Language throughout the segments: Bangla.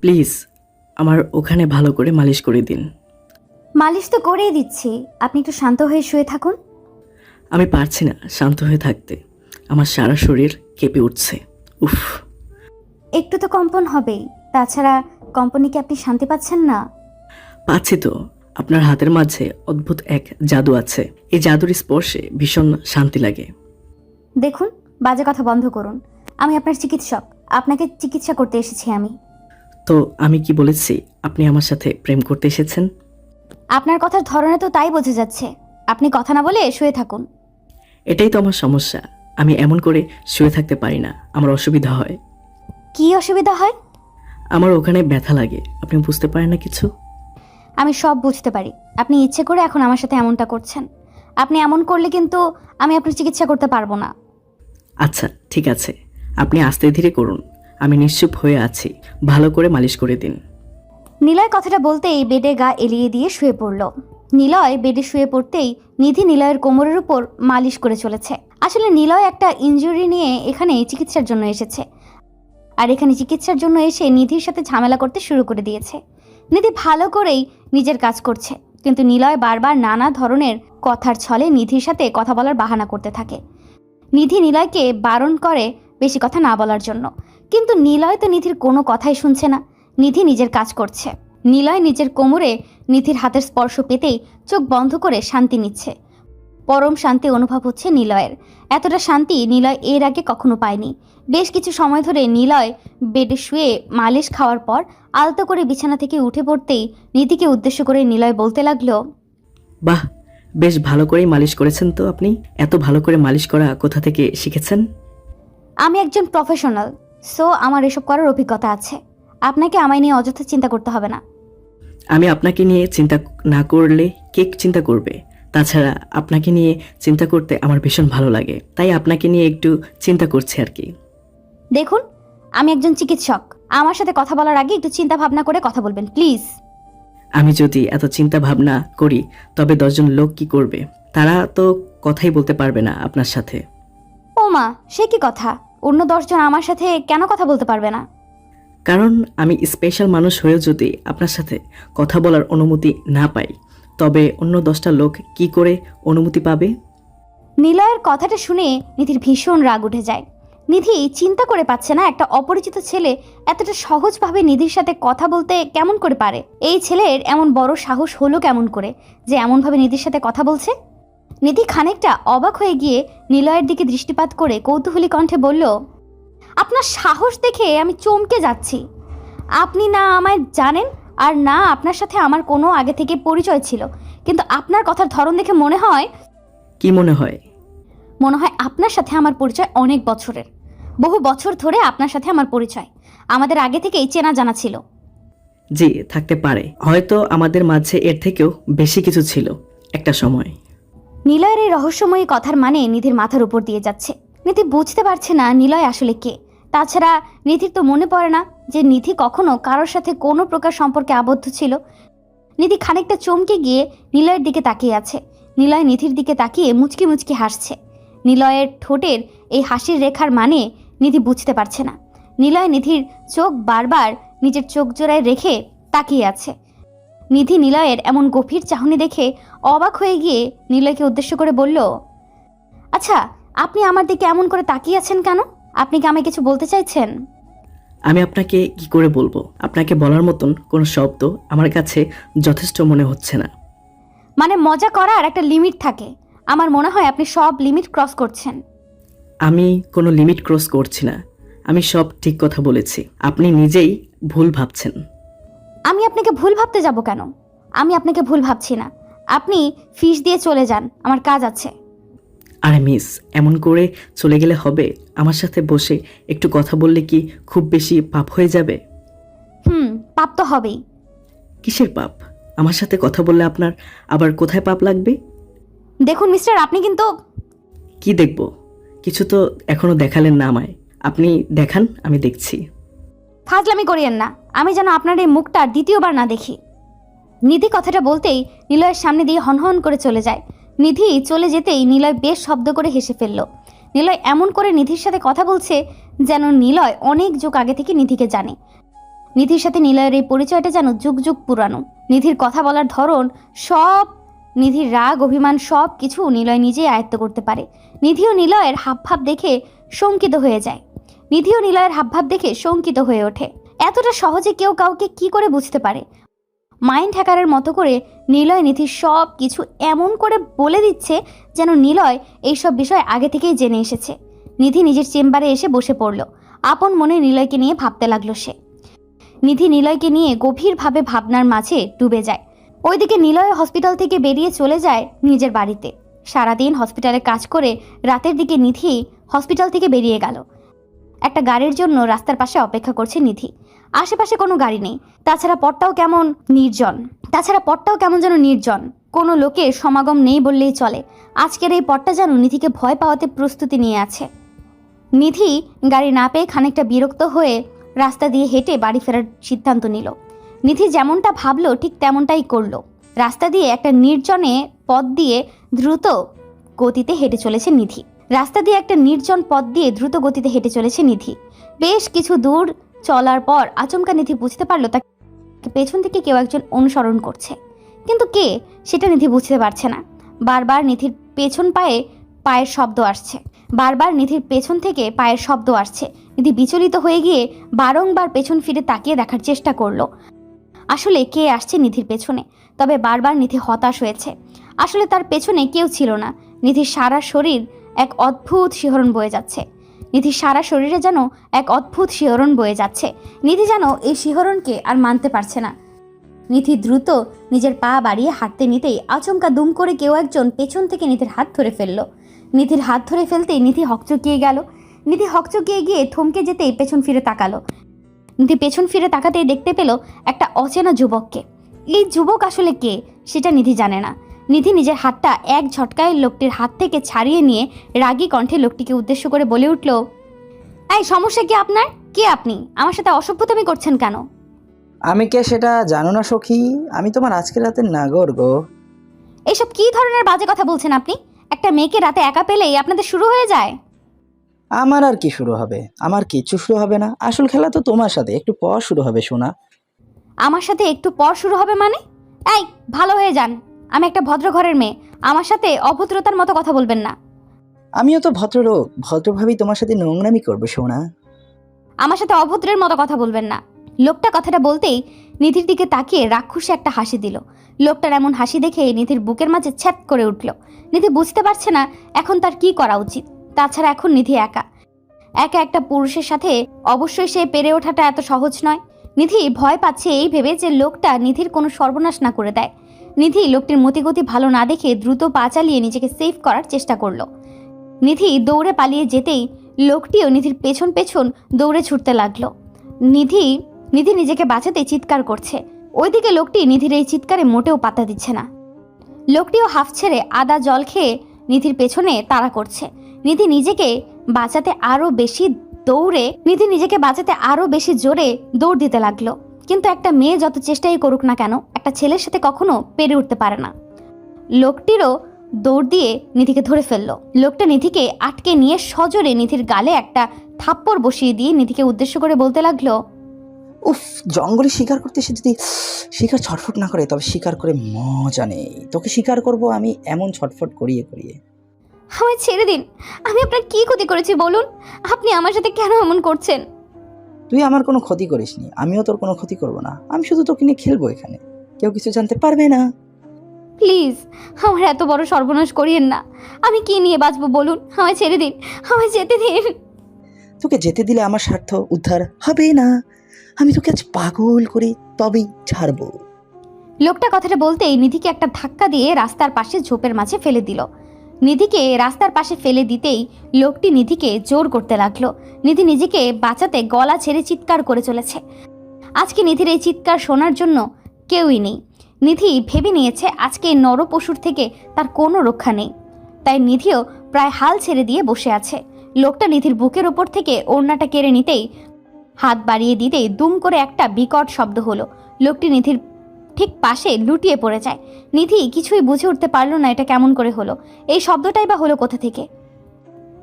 প্লিজ আমার ওখানে ভালো করে মালিশ করে দিন। মালিশ তো করেই দিচ্ছি। আপনি একটু শান্ত হয়ে শুয়ে থাকুন। আমি পারছি না শান্ত হয়ে থাকতে। আমার সারা শরীর কেঁপে উঠছে। উফ। একটু তো কম্পন হবেই। তাছাড়া কম্পনে কি আপনি শান্তি পাচ্ছেন না? পাচ্ছি তো। আপনার হাতের মাঝে অদ্ভুত এক জাদু আছে। এই জাদুর স্পর্শে ভীষণ শান্তি লাগে। দেখুন বাজে কথা বন্ধ করুন। আমি আপনার চিকিৎসক। আপনাকে চিকিৎসা করতে এসেছি আমি। তো আমি কি বলেছি আপনি আমার সাথে প্রেম করতে এসেছেন? আপনার কথার ধরনে তো তাই বোঝা যাচ্ছে। আপনি কথা না বলে শুয়ে থাকুন। এটাই তো আমার সমস্যা। আমি এমন করে শুয়ে থাকতে পারি না। আমার অসুবিধা হয়। কি অসুবিধা হয়? আমার ওখানে ব্যথা লাগে। আপনি বুঝতে পারেন না কিছু? আমি সব বুঝতে পারি। আপনি ইচ্ছে করে এখন আমার সাথে এমনটা করছেন। আপনি এমন করলে কিন্তু আমি আপনার চিকিৎসা করতে পারব না। আচ্ছা ঠিক আছে। আপনি আস্তে ধীরে করুন। আমি নিশ্চুপ হয়ে আছি। ভালো করে মালিশ করে দিন। নিলয় কথাটা বলতেই বেডে গা এলিয়ে দিয়ে শুয়ে পড়ল। নিলয় বেডে শুয়ে পড়তেই নিধি নিলয়ের কোমরের উপর মালিশ করে চলেছে। আসলে নিলয় একটা ইনজুরি নিয়ে এখানে চিকিৎসার জন্য এসেছে। আর এখানে চিকিৎসার জন্য এসে নিধির সাথে ঝামেলা করতে শুরু করে দিয়েছে। নিধি ভালো করেই নিজের কাজ করছে। কিন্তু নিলয় বারবার নানা ধরনের কথার ছলে নিধির সাথে কথা বলার বাহানা করতে থাকে। নিধি নিলয়কে বারণ করে বেশি কথা না বলার জন্য। কিন্তু নিলয় তো নিধির কোনো কথাই শুনছে না। নিধি নিজের কাজ করছে। নিলয় নিজের কোমরে নিধির হাতের স্পর্শ পেতেই চোখ বন্ধ করে শান্তি নিচ্ছে। পরম শান্তি অনুভব হচ্ছে নিলয়ের। এতটা শান্তি নিলয় এর আগে কখনো পায়নি। বেশ কিছু সময় ধরে নিলয় বেডে শুয়ে মালিশ খাওয়ার পর আলতো করে বিছানা থেকে উঠে পড়তেই নিধিকে উদ্দেশ্য করে নিলয় বলতে লাগল বাহ বেশ ভালো করেই মালিশ করেছেন তো আপনি। এত ভালো করে মালিশ করা কোথা থেকে শিখেছেন? আমি একজন প্রফেশনাল সো আমার এসব করার অভিজ্ঞতা আছে। আপনাকে আমায় নিয়ে অযথা চিন্তা করতে হবে না। আমি আপনাকে নিয়ে চিন্তা না করলে কে চিন্তা করবে? তাছাড়া আপনাকে নিয়ে চিন্তা করতে আমার ভীষণ ভালো লাগে। তাই আপনাকে নিয়ে একটু চিন্তা করছি আর কি। দেখুন আমি একজন চিকিৎসক। আমার সাথে কথা বলার আগে একটু চিন্তা ভাবনা করে কথা বলবেন প্লিজ। আমি যদি এত চিন্তা ভাবনা করি তবে দশজন লোক কি করবে? তারা তো কথাই বলতে পারবে না আপনার সাথে। ও মা সে কি কথা? অন্য দশজন আমার সাথে কেন কথা বলতে পারবে না? কারণ আমি স্পেশাল মানুষ হয়েও যদি আপনার সাথে কথা বলার অনুমতি না পাই তবে অন্য দশটা লোক কি করে অনুমতি পাবে? নিলয়ের কথাটা শুনে নিধির ভীষণ রাগ উঠে যায়। নিধি চিন্তা করে পাচ্ছে না একটা অপরিচিত ছেলে এতটা সহজভাবে নিধির সাথে কথা বলতে কেমন করে পারে। এই ছেলের এমন বড় সাহস হলো কেমন করে যে এমনভাবে নিধির সাথে কথা বলছে? নিধি খানিকটা অবাক হয়ে গিয়ে নিলয়ের দিকে দৃষ্টিপাত করে কৌতূহলী কণ্ঠে বলল আপনার সাহস দেখে আমি চমকে যাচ্ছি। আপনি না আমায় জানেন আর না আপনার সাথে আমার কোনো আগে থেকে পরিচয় ছিল কিন্তু আপনার কথার ধরন দেখে মনে হয় কি মনে হয়? মনে হয় আপনার সাথে আমার পরিচয় অনেক বছরের। বহু বছর ধরে আপনার সাথে আমার পরিচয়। আমাদের আগে থেকেই চেনা জানা ছিল। জি থাকতে পারে। হয়তো আমাদের মাঝে এর থেকেও বেশি কিছু ছিল একটা সময়। নিলয়ের এই রহস্যময়ী কথার মানে নিধির মাথার উপর দিয়ে যাচ্ছে। নিধি বুঝতে পারছে না নিলয় আসলে কে। তাছাড়া নিধির তো মনে পড়ে না যে নিধি কখনো কারোর সাথে কোনো প্রকার সম্পর্কে আবদ্ধ ছিল। নিধি খানিকটা চমকে গিয়ে নিলয়ের দিকে তাকিয়ে আছে। নিলয় নিধির দিকে তাকিয়ে মুচকি মুচকি হাসছে। নিলয়ের ঠোঁটের এই হাসির রেখার মানে নিধি বুঝতে পারছে না। নিলয় নিধির চোখ বারবার নিজের চোখ জোড়ায় রেখে তাকিয়ে আছে। নিধি নিলয়ের এমন গভীর চাহনি দেখে অবাক হয়ে গিয়ে নিলয়কে উদ্দেশ্য করে বলল আচ্ছা আপনি আমার দিকে এমন করে তাকিয়ে আছেন কেন? আপনি কি আমায় কিছু বলতে চাইছেন? আমি আপনাকে কি করে বলব? আপনাকে বলার মতন কোনো শব্দ আমার কাছে যথেষ্ট মনে হচ্ছে না। মানে মজা করার একটা লিমিট থাকে। আমার মনে হয় আপনি সব লিমিট ক্রস করছেন। আমি কোনো লিমিট ক্রস করছি না। আমি সব ঠিক কথা বলেছি। আপনি নিজেই ভুল ভাবছেন। আমি আপনাকে ভুল ভাবতে যাব কেন? আমি আপনাকে ভুল ভাবছি না। আপনি ফিস দিয়ে চলে যান আমার কাজ আছে। আরে মিস এমন করে চলে গেলে হবে? আমার সাথে বসে একটু কথা বললে কি খুব বেশি পাপ হয়ে যাবে? হুম পাপ তো হবেই। কিসের পাপ? আমার সাথে কথা বললে আপনার আবার কোথায় পাপ লাগবে? দেখুন মিস্টার আপনি কিন্তু কি দেখব? কিছু তো এখনও দেখালেন না আমায়। আপনি দেখান আমি দেখছি। ফাজলামি করিয়েন না। আমি যেন আপনার এই মুখটা দ্বিতীয়বার না দেখি। নিধি কথাটা বলতেই নিলয়ের সামনে দিয়ে হনহন করে চলে যায়। নিধি চলে যেতেই নিলয় বেশ শব্দ করে হেসে ফেলল। নিলয় এমন করে নিধির সাথে কথা বলছে যেন নিলয় অনেক যুগ আগে থেকে নিধিকে জানে। নিধির সাথে নিলয়ের এই পরিচয়টা যেন যুগ যুগ পুরানো। নিধির কথা বলার ধরন সব, নিধির রাগ, অভিমান সব কিছু নিলয় নিজেই আয়ত্ত করতে পারে। নিধি ও নিলয়ের হাবভাব দেখে শঙ্কিত হয়ে যায়। নিধি ও নিলয়ের হাবভাব দেখে শঙ্কিত হয়ে ওঠে। এতটা সহজে কেউ কাউকে কি করে বুঝতে পারে? মাইন্ড হ্যাকারের মতো করে নিলয় নিধির সব কিছু এমন করে বলে দিচ্ছে যেন নিলয় এইসব বিষয় আগে থেকেই জেনে এসেছে। নিধি নিজের চেম্বারে এসে বসে পড়ল। আপন মনে নিলয়কে নিয়ে ভাবতে লাগল সে। নিধি নিলয়কে নিয়ে গভীরভাবে ভাবনার মাঝে ডুবে যায়। ওইদিকে নিলয় হসপিটাল থেকে বেরিয়ে চলে যায় নিজের বাড়িতে। সারাদিন হসপিটালে কাজ করে রাতের দিকে নিধি হসপিটাল থেকে বেরিয়ে গেল। একটা গাড়ির জন্য রাস্তার পাশে অপেক্ষা করছে নিধি। আশেপাশে কোনো গাড়ি নেই। তাছাড়া পথটাও কেমন নির্জন। তাছাড়া পথটাও কেমন যেন নির্জন। কোনো লোকের সমাগম নেই বললেই চলে। আজকের এই পথটা যেন নিধিকে ভয় পাওয়াতে প্রস্তুতি নিয়ে আছে। নিধি গাড়ি না পেয়ে খানিকটা বিরক্ত হয়ে রাস্তা দিয়ে হেঁটে বাড়ি ফেরার সিদ্ধান্ত নিল। নিধি যেমনটা ভাবলো, ঠিক তেমনটাই করল। রাস্তা দিয়ে একটা নির্জনে পথ দিয়ে দ্রুত গতিতে হেঁটে চলেছে নিধি। রাস্তা দিয়ে একটা নির্জন পথ দিয়ে দ্রুত গতিতে হেঁটে চলেছে নিধি। বেশ কিছু দূর চলার পর আচমকা নিধি বুঝতে পারল তাকে পেছন থেকে কেউ একজন অনুসরণ করছে। কিন্তু কে? সেটা নিধি বুঝতে পারছে না। বারবার নিধির পেছন পায়ে পায়ের শব্দ আসছে। বারবার নিধির পেছন থেকে পায়ের শব্দ আসছে। নিধি বিচলিত হয়ে গিয়ে বারংবার পেছন ফিরে তাকিয়ে দেখার চেষ্টা করল। আসলে কে আসছে নিধির পেছনে? তবে বারবার নিধি হতাশ হয়েছে। আসলে তার পেছনে কেউ ছিল না। নিধির সারা শরীর এক অদ্ভুত শিহরণ বয়ে যাচ্ছে। নিধির সারা শরীরে যেন এক অদ্ভুত শিহরণ বয়ে যাচ্ছে। নিধি যেন এই শিহরণকে আর মানতে পারছে না। নিধি দ্রুত নিজের পা বাড়িয়ে হাঁটতে নিতেই আচমকা দুম করে কেউ একজন পেছন থেকে নিধির হাত ধরে ফেলল। নিধির হাত ধরে ফেলতেই নিধি হকচকিয়ে গেল। নিধি হকচকিয়ে গিয়ে থমকে যেতেই পেছন ফিরে তাকালো। নিধি পেছন ফিরে তাকাতেই দেখতে পেল একটা অচেনা যুবককে। এই যুবক আসলে কে? সেটা নিধি জানে না। নিধি নিজের হাতটা এক ঝটকায় লোকটির হাত থেকে ছাড়িয়ে নিয়ে রাগী কণ্ঠে লোকটিকে উদ্দেশ্য করে বলে উঠল এই সমস্যা কি আপনার? কে আপনি? আমার সাথে অসভ্যতামি করছেন কেন? আমি কে সেটা জানো না সখী। আমি তোমার আজকের রাতের নাগর গো। এইসব কি ধরনের বাজে কথা বলছেন আপনি? একটা মেয়েকে রাতে একা পেলেই আপনাদের শুরু হয়ে যায়? আমার আর কি শুরু হবে? আমার কিচ্ছু শুরু হবে না। আসল খেলা তো তোমার সাথে। একটু পর শুরু হবে শোনা আমার সাথে একটু পর শুরু হবে মানে? এই ভালো হয়ে যান। আমি একটা ভদ্র ঘরের মেয়ে। আমার সাথে অভদ্রতার মতো কথা বলবেন না। আমিও তো ভদ্রলোক। ভদ্রভাবেই তোমার সাথে নোংরামি করব শোনা আমার সাথে অভদ্রের মতো কথা বলবেন না। লোকটা কথাটা বলতেই নিধির দিকে তাকিয়ে রাক্ষসে একটা হাসি দিল। লোকটার এমন হাসি দেখে নিধির বুকের মাঝে ছ্যাত করে উঠল। নিধি বুঝতে পারছে না এখন তার কি করা উচিত। তাছাড়া এখন নিধি একা। একা একটা পুরুষের সাথে অবশ্যই সে পেরে ওঠাটা এত সহজ নয়। নিধি ভয় পাচ্ছে এই ভেবে যে লোকটা নিধির কোনো সর্বনাশ না করে দেয়। নিধি লোকটির মতিগতি ভালো না দেখে দ্রুত পা চালিয়ে নিজেকে সেভ করার চেষ্টা করল। নিধি দৌড়ে পালিয়ে যেতেই লোকটিও নিধির পেছন পেছন দৌড়ে ছুটতে লাগল। নিধি নিধি নিজেকে বাঁচাতে চিৎকার করছে। ওইদিকে লোকটি নিধির এই চিৎকারে মোটেও পাত্তা দিচ্ছে না। লোকটিও হাফ ছেড়ে আদা জল খেয়ে নিধির পেছনে তাড়া করছে। নিধি নিজেকে বাঁচাতে আরও বেশি দৌড়ে, নিধি নিজেকে বাঁচাতে আরও বেশি জোরে দৌড় দিতে লাগল। কিন্তু একটা মেয়ে যত চেষ্টাই করুক না কেন একটা ছেলের সাথে কখনো পেরে উঠতে পারে না। লোকটিরও দৌড় দিয়ে নিধিকে ধরে ফেলল। লোকটা নিধিকে আটকে নিয়ে সজোরে নিধির গালে একটা থাপ্পড় বসিয়ে দিয়ে নিধিকে উদ্দেশ্য করে বলতে লাগল উফ জঙ্গলে শিকার করতে এসে যদি শিকার ছটফট না করে তবে শিকার করে মজা নেই। তোকে শিকার করব আমি এমন ছটফট করিয়ে করিয়ে। আমায় ছেড়ে দিন। আমি আপনার কি ক্ষতি করেছি বলুন? আপনি আমার সাথে কেন এমন করছেন? তুই আমার কোনো ক্ষতি করিসনি। আমিও তোর কোনো ক্ষতি করব না। আমি শুধু তোকে নিয়ে খেলব এখানে। কেউ কিছু জানতে পারবে না। প্লিজ আমার এত বড় সর্বনাশ করিয়েন না। আমি কি নিয়ে বাঁচবো বলুন? আমায় ছেড়ে দিন আমায় যেতে দিন। তোকে যেতে দিলে আমার স্বার্থ উদ্ধার হবে না। আমি তোকে আজ পাগল করে তবেই ছাড়বো। লোকটা কথাটা বলতেই নিধিকে একটা ধাক্কা দিয়ে রাস্তার পাশে ঝোপের মাঝে ফেলে দিল। নিধিকে রাস্তার পাশে ফেলে দিতেই লোকটি নিধিকে জোর করতে লাগল। নিধি নিজেকে বাঁচাতে গলা ছেড়ে চিৎকার করে চলেছে। আজকে নিধির এই চিৎকার শোনার জন্য কেউই নেই। নিধি ভেবে নিয়েছে আজকে নর পশুর থেকে তার কোনো রক্ষা নেই। তাই নিধিও প্রায় হাল ছেড়ে দিয়ে বসে আছে। লোকটা নিধির বুকের ওপর থেকে ওড়নাটা কেড়ে নিতেই হাত বাড়িয়ে দিতেই দুম করে একটা বিকট শব্দ হলো। লোকটি নিধির ঠিক পাশে লুটিয়ে পড়ে যায়। নিধি কিছুই বুঝে উঠতে পারল না এটা কেমন করে হলো। এই শব্দটাই বা হলো কোথা থেকে?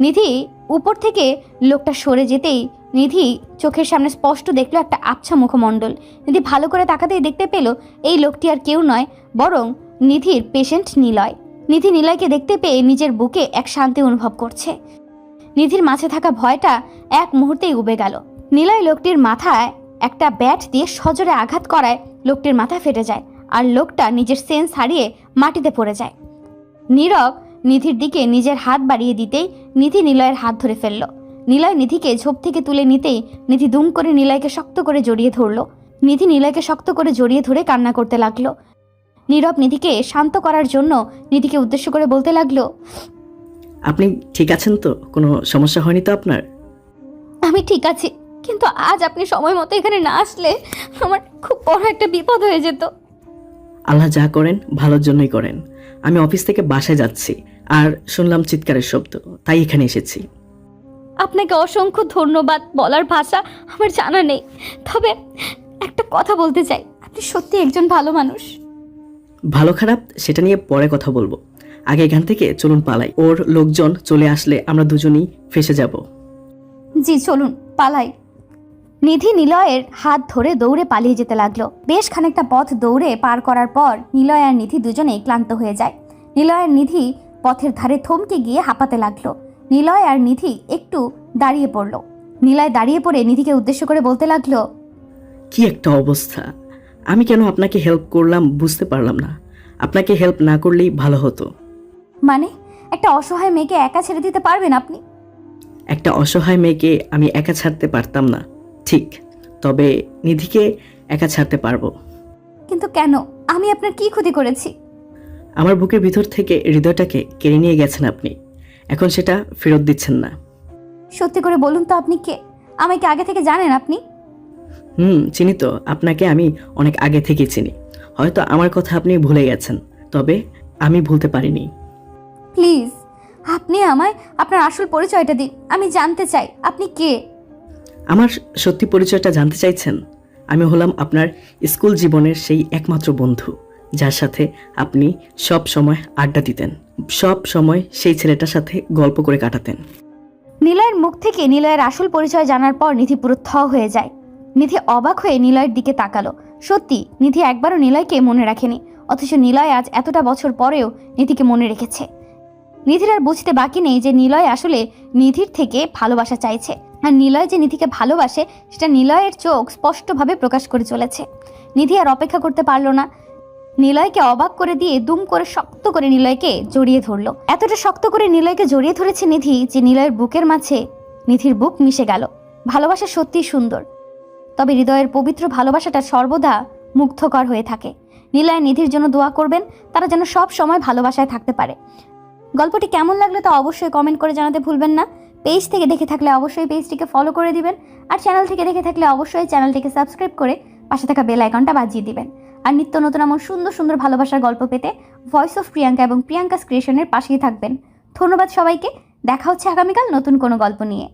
নিধি উপর থেকে লোকটা সরে যেতেই নিধি চোখের সামনে স্পষ্ট দেখল একটা আবছা মুখমণ্ডল। নিধি ভালো করে তাকাতেই দেখতে পেল, এই লোকটি আর কেউ নয়, বরং নিধির পেশেন্ট নিলয়। নিধি নিলয়কে দেখতে পেয়ে নিজের বুকে এক শান্তি অনুভব করছে। নিধির মাঝে থাকা ভয়টা এক মুহূর্তেই উবে গেল। নিলয় লোকটির মাথায় একটা ব্যাট দিয়ে সজোরে আঘাত করায় লোকটির মাথা ফেটে যায় আর লোকটা নিজের সেন্স হারিয়ে মাটিতে পড়ে যায়। নীরব নিধির দিকে নিজের হাত বাড়িয়ে দিতেই নিধি নিলয়ের হাত ধরে ফেলল। নিলয় নিধিকে ঝোপ থেকে তুলে নিতেই নিধি দুম করে নিলয়কে শক্ত করে জড়িয়ে ধরল। নিধি নিলয়কে শক্ত করে জড়িয়ে ধরে কান্না করতে লাগল। নীরব নিধিকে শান্ত করার জন্য নিধিকে উদ্দেশ্য করে বলতে লাগল আপনি ঠিক আছেন তো? কোনো সমস্যা হয়নি তো আপনার? আমি ঠিক আছি কিন্তু আজ আপনি সময় মতো এখানে না আসলে আমার খুব বড় একটা বিপদ হয়ে যেত। আল্লাহ যা করেন ভালোর জন্যই করেন। আমি অফিস থেকে বাসায় যাচ্ছি আর শুনলাম চিৎকারের শব্দ তাই এখানে এসেছি। আপনাকে অসংখ্য ধন্যবাদ বলার ভাষা আমার জানা নেই। তবে একটা কথা বলতে চাই। আপনি সত্যি একজন ভালো মানুষ। ভালো খারাপ সেটা নিয়ে পরে কথা বলব। আগে এখান থেকে চলুন পালাই। ওর লোকজন চলে আসলে আমরা দুজনেই ফেসে যাব। জি চলুন পালাই। নিধি নিলয়ের হাত ধরে দৌড়ে পালিয়ে যেতে লাগল। বেশ খানিকটা পথ দৌড়ে পার করার পর নিলয় আর নিধি দুজনেই ক্লান্ত হয়ে যায়। নিলয় আর নিধি পথের ধারে থমকে গিয়ে হাঁপাতে লাগল। নিলয় আর নিধি একটু দাঁড়িয়ে পড়ল। নিলয় দাঁড়িয়ে পড়ে নিধিকে উদ্দেশ্য করে বলতে লাগল কি একটা অবস্থা। আমি কেন আপনাকে হেল্প করলাম বুঝতে পারলাম না। আপনাকে হেল্প না করলেই ভালো হতো। মানে একটা অসহায় মেয়েকে একা ছেড়ে দিতে পারবেন আপনি? একটা অসহায় মেয়েকে আমি একা ছাড়তে পারতাম না ঠিক। তবে নিধিকে একা ছাড়তে পারব। কিন্তু কেন? আমি আপনার কি ক্ষতি করেছি? আমার বুকের ভিতর থেকে হৃদয়টাকে কেড়ে নিয়ে গেছেন আপনি। এখন সেটা ফেরত দিচ্ছেন না। সত্যি করে বলুন তো আপনি কে? আমাকে আগে থেকে জানেন আপনি? হুম চিনি তো। আপনাকে আমি অনেক আগে থেকে চিনি। হয়তো আমার কথা আপনি ভুলে গেছেন তবে আমি ভুলতে পারিনি। প্লিজ আপনি আমায় আপনার আসল পরিচয়টা দিন। আমি জানতে চাই আপনি কে? আমার সত্যি পরিচয়টা জানতে চাইছেন? আমি হলাম আপনার স্কুল জীবনের সেই একমাত্র বন্ধু। যার সাথে আপনি সব সময় আড্ডা দিতেন, সব সময় সেই ছেলেটার সাথে গল্প করে কাটাতেন। নিলয়ের মুখ থেকে নিলয়ের আসল পরিচয় জানার পর নিধি পুরো থ হয়ে যায়। নিধি অবাক হয়ে নিলয়ের দিকে তাকালো। সত্যি, নিধি একবারও নিলয়কে মনে রাখেনি, অথচ নিলয় আজ এতটা বছর পরেও নিধিকে মনে রেখেছে। নিধির আর বুঝতে বাকি নেই যে নিলয় আসলে নিধির থেকে ভালোবাসা চাইছে, আর নিলয় যে নিধিকে ভালোবাসে, সেটা নিলয়ের চোখ স্পষ্টভাবে প্রকাশ করে চলেছে। নিধি আর অপেক্ষা করতে পারল না নিলয়কে অবাক করে দিয়ে দুম করে শক্ত করে নিলয়কে জড়িয়ে ধরলো। এতটা শক্ত করে নিলয়কে জড়িয়ে ধরেছে নিধি যে নিলয়ের বুকের মাঝে নিধির বুক মিশে গেল। ভালোবাসা সত্যিই সুন্দর, তবে হৃদয়ের পবিত্র ভালোবাসাটা সর্বদা মুগ্ধকর হয়ে থাকে। নিলয় নিধির জন্য দোয়া করবেন, তারা যেন সব সময় ভালোবাসায় থাকতে পারে। গল্পটি কেমন লাগল তা অবশ্যই কমেন্ট করে জানাতে ভুলবেন না। পেজ থেকে দেখে থাকলে অবশ্যই পেজটিকে ফলো করে দিবেন, আর চ্যানেল থেকে দেখে থাকলে অবশ্যই চ্যানেলটিকে সাবস্ক্রাইব করে পাশে থাকা বেল আইকনটা বাজিয়ে দিবেন। আর নিত্য নতুন এমন সুন্দর সুন্দর ভালোবাসার গল্প পেতে ভয়েস অফ প্রিয়াঙ্কা এবং প্রিয়াঙ্কা ক্রিয়েশনের পাশেই থাকবেন। ধন্যবাদ সবাইকে। দেখা হচ্ছে আগামীকাল নতুন কোনো গল্প নিয়ে।